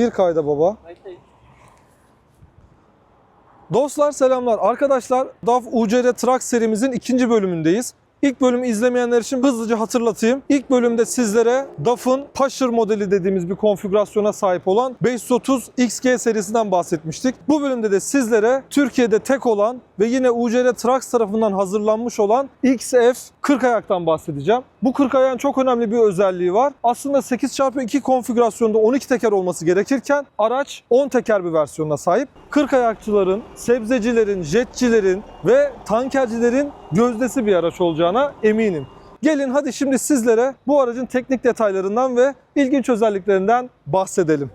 Gir kayda baba. Dostlar selamlar. Arkadaşlar DAF UCR Truck serimizin ikinci bölümündeyiz. İlk bölümü izlemeyenler için hızlıca hatırlatayım. İlk bölümde sizlere DAF'ın Pasher modeli dediğimiz bir konfigürasyona sahip olan 530 XG serisinden bahsetmiştik. Bu bölümde de sizlere Türkiye'de tek olan ve yine UCR Trucks tarafından hazırlanmış olan XF 40 ayaktan bahsedeceğim. Bu 40 ayağın çok önemli bir özelliği var. Aslında 8x2 konfigürasyonda 12 teker olması gerekirken araç 10 teker bir versiyonuna sahip. 40 ayakçıların, sebzecilerin, jetçilerin ve tankercilerin gözdesi bir araç olacağına eminim. Gelin hadi şimdi sizlere bu aracın teknik detaylarından ve ilginç özelliklerinden bahsedelim.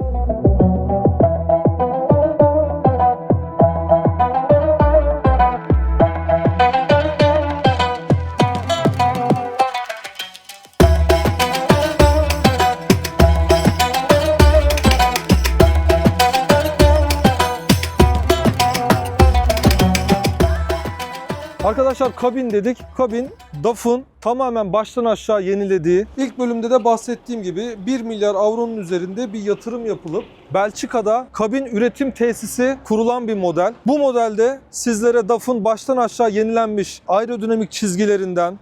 Arkadaşlar kabin dedik. Kabin DAF'ın tamamen baştan aşağı yenilediği, ilk bölümde de bahsettiğim gibi 1 milyar avronun üzerinde bir yatırım yapılıp Belçika'da kabin üretim tesisi kurulan bir model. Bu modelde sizlere DAF'ın baştan aşağı yenilenmiş aerodinamik çizgilerinden,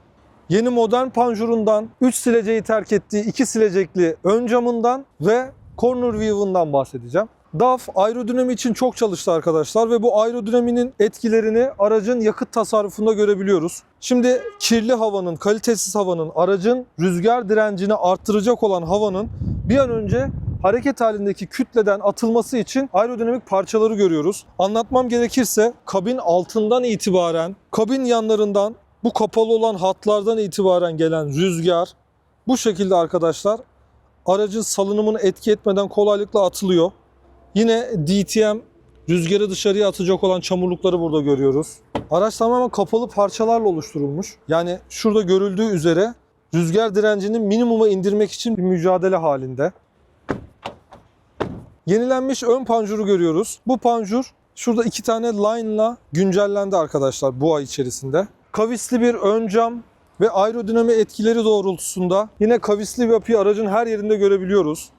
yeni modern panjurundan, 3 sileceği terk ettiği 2 silecekli ön camından ve corner view'undan bahsedeceğim. DAF aerodinami için çok çalıştı arkadaşlar ve bu aerodinaminin etkilerini aracın yakıt tasarrufunda görebiliyoruz. Şimdi kirli havanın, kalitesiz havanın, aracın rüzgar direncini arttıracak olan havanın bir an önce hareket halindeki kütleden atılması için aerodinamik parçaları görüyoruz. Anlatmam gerekirse kabin altından itibaren, kabin yanlarından bu kapalı olan hatlardan itibaren gelen rüzgar bu şekilde arkadaşlar aracın salınımını etki etmeden kolaylıkla atılıyor. Yine DTM rüzgarı dışarıya atacak olan çamurlukları burada görüyoruz. Araç tamamen kapalı parçalarla oluşturulmuş. Yani şurada görüldüğü üzere rüzgar direncini minimuma indirmek için bir mücadele halinde. Yenilenmiş ön panjuru görüyoruz. Bu panjur şurada iki tane line'la güncellendi arkadaşlar bu ay içerisinde. Kavisli bir ön cam ve aerodinami etkileri doğrultusunda yine kavisli bir yapıyı aracın her yerinde görebiliyoruz.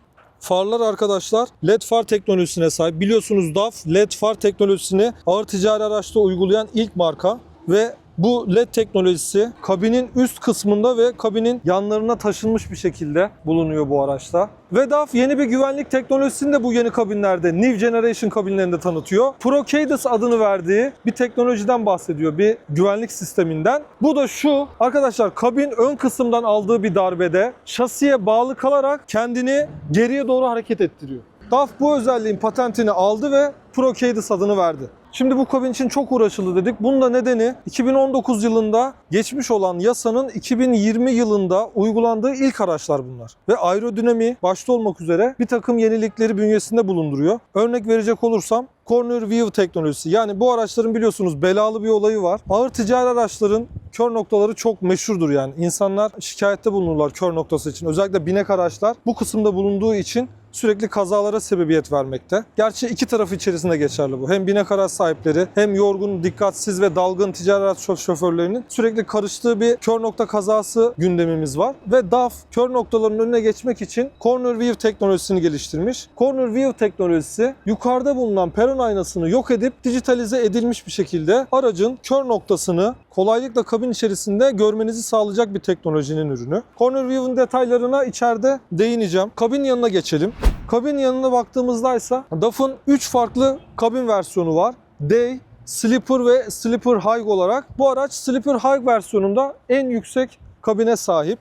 Farlar arkadaşlar LED far teknolojisine sahip. Biliyorsunuz DAF LED far teknolojisini ağır ticari araçta uygulayan ilk marka ve bu LED teknolojisi kabinin üst kısmında ve kabinin yanlarına taşınmış bir şekilde bulunuyor bu araçta. Ve DAF yeni bir güvenlik teknolojisini de bu yeni kabinlerde, New Generation kabinlerinde tanıtıyor. ProCadus adını verdiği bir teknolojiden bahsediyor, bir güvenlik sisteminden. Bu da şu, arkadaşlar kabin ön kısımdan aldığı bir darbede şasiye bağlı kalarak kendini geriye doğru hareket ettiriyor. DAF bu özelliğin patentini aldı ve ProCadus adını verdi. Şimdi bu kabin için çok uğraşıldı dedik. Bunun da nedeni 2019 yılında geçmiş olan yasanın 2020 yılında uygulandığı ilk araçlar bunlar. Ve aerodinami başta olmak üzere bir takım yenilikleri bünyesinde bulunduruyor. Örnek verecek olursam Corner View teknolojisi. Yani bu araçların biliyorsunuz belalı bir olayı var. Ağır ticari araçların kör noktaları çok meşhurdur yani. İnsanlar şikayette bulunurlar kör noktası için. Özellikle binek araçlar bu kısımda bulunduğu için sürekli kazalara sebebiyet vermekte. Gerçi iki taraf içerisinde geçerli bu. Hem binek araç sahipleri hem yorgun, dikkatsiz ve dalgın ticari araç şof- şoförlerinin sürekli karıştığı bir kör nokta kazası gündemimiz var. Ve DAF kör noktaların önüne geçmek için Corner View teknolojisini geliştirmiş. Corner View teknolojisi yukarıda bulunan peron aynasını yok edip dijitalize edilmiş bir şekilde aracın kör noktasını kolaylıkla kabin içerisinde görmenizi sağlayacak bir teknolojinin ürünü. Corner View'un detaylarına içeride değineceğim. Kabin yanına geçelim. Kabin yanına baktığımızda ise DAF'ın 3 farklı kabin versiyonu var. Day, Sleeper ve Sleeper High olarak. Bu araç Sleeper High versiyonunda en yüksek kabine sahip.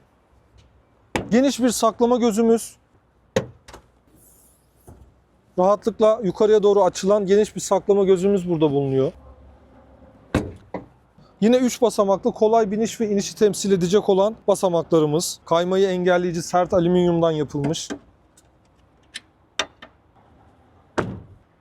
Geniş bir saklama gözümüz. Rahatlıkla yukarıya doğru açılan geniş bir saklama gözümüz burada bulunuyor. Yine 3 basamaklı kolay biniş ve inişi temsil edecek olan basamaklarımız. Kaymayı engelleyici sert alüminyumdan yapılmış.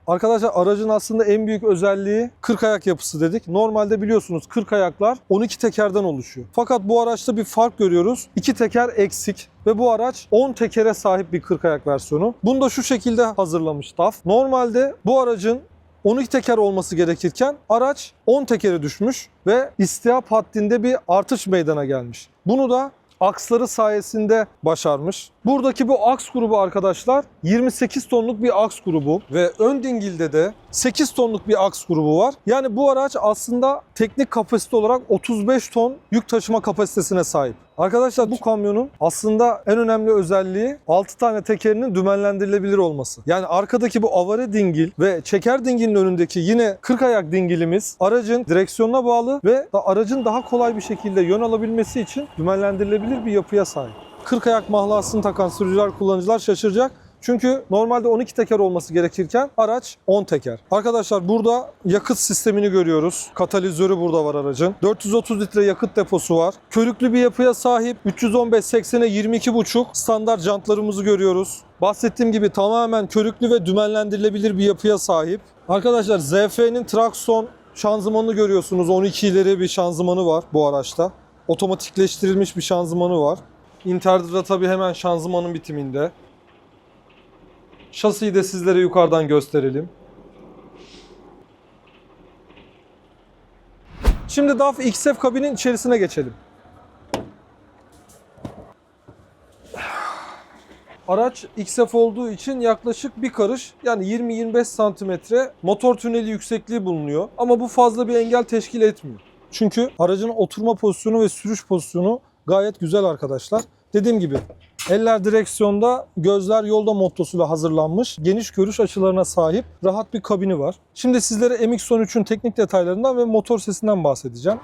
Arkadaşlar aracın aslında en büyük özelliği 40 ayak yapısı dedik. Normalde biliyorsunuz 40 ayaklar 12 tekerden oluşuyor. Fakat bu araçta bir fark görüyoruz. 2 teker eksik ve bu araç 10 tekere sahip bir 40 ayak versiyonu. Bunu da şu şekilde hazırlamış DAF. Normalde bu aracın 12 teker olması gerekirken araç 10 tekere düşmüş ve istihap haddinde bir artış meydana gelmiş. Bunu da aksları sayesinde başarmış. Buradaki bu aks grubu arkadaşlar 28 tonluk bir aks grubu ve ön dingilde de 8 tonluk bir aks grubu var. Yani bu araç aslında teknik kapasite olarak 35 ton yük taşıma kapasitesine sahip. Arkadaşlar bu kamyonun aslında en önemli özelliği 6 tane tekerinin dümenlendirilebilir olması. Yani arkadaki bu avare dingil ve çeker dingilin önündeki yine 40 ayak dingilimiz aracın direksiyonuna bağlı ve aracın daha kolay bir şekilde yön alabilmesi için dümenlendirilebilir bir yapıya sahip. 40 ayak mahlasını takan sürücüler, kullanıcılar şaşıracak. Çünkü normalde 12 teker olması gerekirken araç 10 teker. Arkadaşlar burada yakıt sistemini görüyoruz. Katalizörü burada var aracın. 430 litre yakıt deposu var. Körüklü bir yapıya sahip. 315-80'e 22,5 standart jantlarımızı görüyoruz. Bahsettiğim gibi tamamen körüklü ve dümenlendirilebilir bir yapıya sahip. Arkadaşlar ZF'nin Traxxon şanzımanını görüyorsunuz. 12 ileri bir şanzımanı var bu araçta. Otomatikleştirilmiş bir şanzımanı var. Inter'da tabii hemen şanzımanın bitiminde. Şasiyi de sizlere yukarıdan gösterelim. Şimdi DAF XF kabinin içerisine geçelim. Araç XF olduğu için yaklaşık bir karış yani 20-25 santimetre motor tüneli yüksekliği bulunuyor. Ama bu fazla bir engel teşkil etmiyor. Çünkü aracın oturma pozisyonu ve sürüş pozisyonu gayet güzel arkadaşlar. Dediğim gibi eller direksiyonda, gözler yolda mottosuyla hazırlanmış, geniş görüş açılarına sahip rahat bir kabini var. Şimdi sizlere MX-13'ün teknik detaylarından ve motor sesinden bahsedeceğim.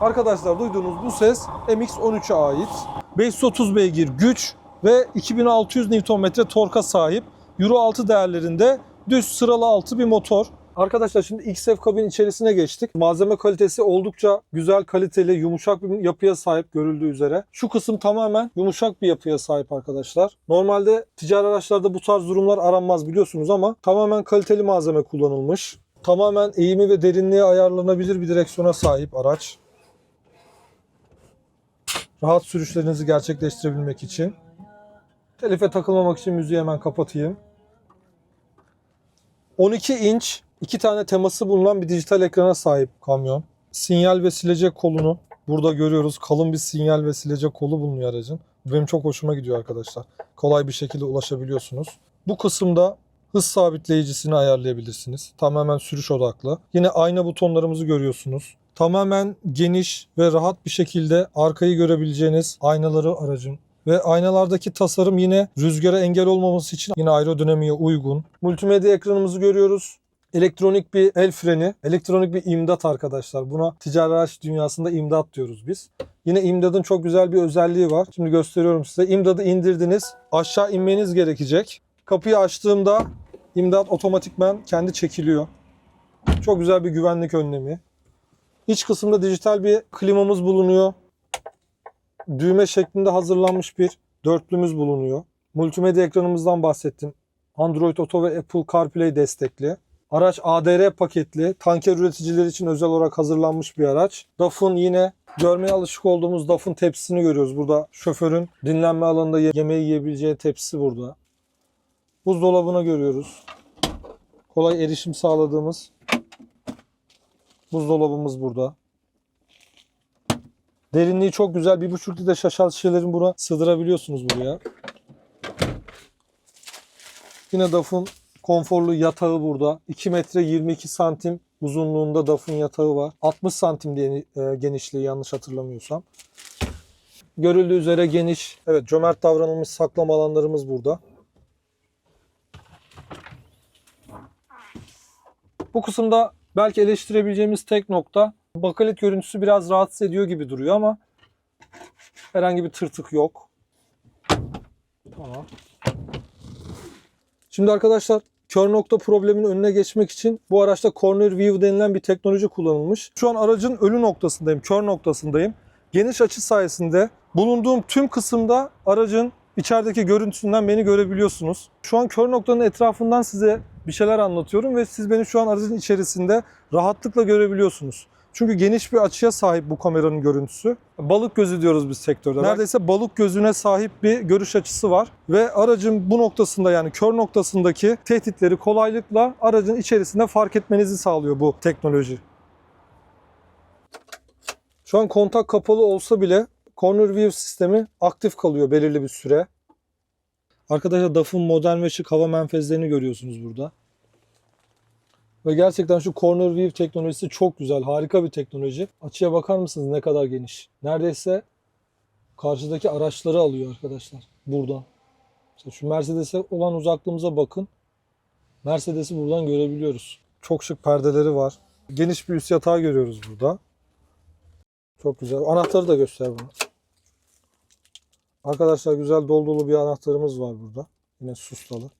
Arkadaşlar duyduğunuz bu ses MX-13'e ait. 530 beygir güç ve 2600 Nm torka sahip Euro 6 değerlerinde düz sıralı altı bir motor. Arkadaşlar şimdi XF kabin içerisine geçtik. Malzeme kalitesi oldukça güzel, kaliteli, yumuşak bir yapıya sahip görüldüğü üzere. Şu kısım tamamen yumuşak bir yapıya sahip arkadaşlar. Normalde ticari araçlarda bu tarz durumlar aranmaz biliyorsunuz ama tamamen kaliteli malzeme kullanılmış. Tamamen eğimi ve derinliğe ayarlanabilir bir direksiyona sahip araç rahat sürüşlerinizi gerçekleştirebilmek için. Telife takılmamak için müziği hemen kapatayım. 12 inç iki tane teması bulunan bir dijital ekrana sahip kamyon. Sinyal ve silecek kolunu burada görüyoruz. Kalın bir sinyal ve silecek kolu bulunuyor aracın. Benim çok hoşuma gidiyor arkadaşlar. Kolay bir şekilde ulaşabiliyorsunuz. Bu kısımda hız sabitleyicisini ayarlayabilirsiniz. Tamamen sürüş odaklı. Yine ayna butonlarımızı görüyorsunuz. Tamamen geniş ve rahat bir şekilde arkayı görebileceğiniz aynaları aracın ve aynalardaki tasarım yine rüzgara engel olmaması için yine aerodinamiğe uygun. Multimedya ekranımızı görüyoruz. Elektronik bir el freni, elektronik bir imdat arkadaşlar. Buna ticari araç dünyasında imdat diyoruz biz. Yine imdadın çok güzel bir özelliği var. Şimdi gösteriyorum size. İmdadı indirdiniz. Aşağı inmeniz gerekecek. Kapıyı açtığımda imdat otomatikmen kendi çekiliyor. Çok güzel bir güvenlik önlemi. İç kısımda dijital bir klimamız bulunuyor. Düğme şeklinde hazırlanmış bir dörtlümüz bulunuyor. Multimedya ekranımızdan bahsettim. Android Auto ve Apple CarPlay destekli. Araç ADR paketli. Tanker üreticileri için özel olarak hazırlanmış bir araç. DAF'ın yine görmeye alışık olduğumuz DAF'ın tepsisini görüyoruz. Burada şoförün dinlenme alanında ye- yemeği yiyebileceği tepsisi burada. Buzdolabını görüyoruz. Kolay erişim sağladığımız Buzdolabımız burada. Derinliği çok güzel. 1,5 litre şaşal şişelerin buna sığdırabiliyorsunuz buraya. Yine DAF'ın konforlu yatağı burada. 2 metre 22 santim uzunluğunda DAF'ın yatağı var. 60 santim e, genişliği yanlış hatırlamıyorsam. Görüldüğü üzere geniş, evet cömert davranılmış saklama alanlarımız burada. Bu kısımda belki eleştirebileceğimiz tek nokta bakalit görüntüsü biraz rahatsız ediyor gibi duruyor ama herhangi bir tırtık yok. Tamam. Şimdi arkadaşlar kör nokta probleminin önüne geçmek için bu araçta corner view denilen bir teknoloji kullanılmış. Şu an aracın ölü noktasındayım, kör noktasındayım. Geniş açı sayesinde bulunduğum tüm kısımda aracın içerideki görüntüsünden beni görebiliyorsunuz. Şu an kör noktanın etrafından size bir şeyler anlatıyorum ve siz beni şu an aracın içerisinde rahatlıkla görebiliyorsunuz. Çünkü geniş bir açıya sahip bu kameranın görüntüsü. Balık gözü diyoruz biz sektörde. Neredeyse balık gözüne sahip bir görüş açısı var. Ve aracın bu noktasında yani kör noktasındaki tehditleri kolaylıkla aracın içerisinde fark etmenizi sağlıyor bu teknoloji. Şu an kontak kapalı olsa bile corner view sistemi aktif kalıyor belirli bir süre. Arkadaşlar DAF'ın modern ve şık hava menfezlerini görüyorsunuz burada. Ve gerçekten şu corner view teknolojisi çok güzel, harika bir teknoloji. Açıya bakar mısınız ne kadar geniş? Neredeyse karşıdaki araçları alıyor arkadaşlar buradan. Mesela şu Mercedes'e olan uzaklığımıza bakın. Mercedes'i buradan görebiliyoruz. Çok şık perdeleri var. Geniş bir üst yatağı görüyoruz burada. Çok güzel. Anahtarı da göster bana. Arkadaşlar güzel dolu dolu bir anahtarımız var burada. Yine sustalı.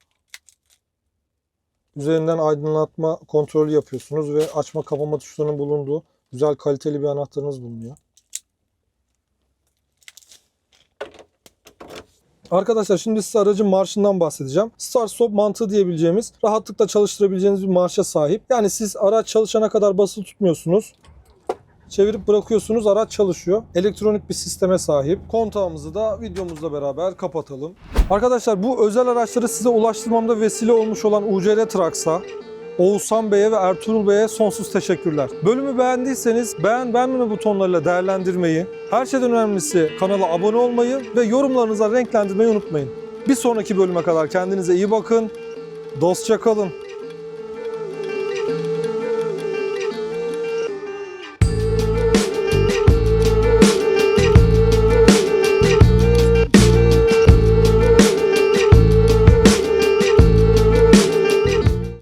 Üzerinden aydınlatma kontrolü yapıyorsunuz ve açma kapama tuşlarının bulunduğu güzel kaliteli bir anahtarınız bulunuyor. Arkadaşlar şimdi size aracın marşından bahsedeceğim. Start stop mantığı diyebileceğimiz rahatlıkla çalıştırabileceğiniz bir marşa sahip. Yani siz araç çalışana kadar basılı tutmuyorsunuz. Çevirip bırakıyorsunuz araç çalışıyor. Elektronik bir sisteme sahip. Kontağımızı da videomuzla beraber kapatalım. Arkadaşlar bu özel araçları size ulaştırmamda vesile olmuş olan UCR Traks'a Oğuzhan Bey'e ve Ertuğrul Bey'e sonsuz teşekkürler. Bölümü beğendiyseniz beğen beğenmeme butonlarıyla değerlendirmeyi, her şeyden önemlisi kanala abone olmayı ve yorumlarınıza renklendirmeyi unutmayın. Bir sonraki bölüme kadar kendinize iyi bakın. Dostça kalın.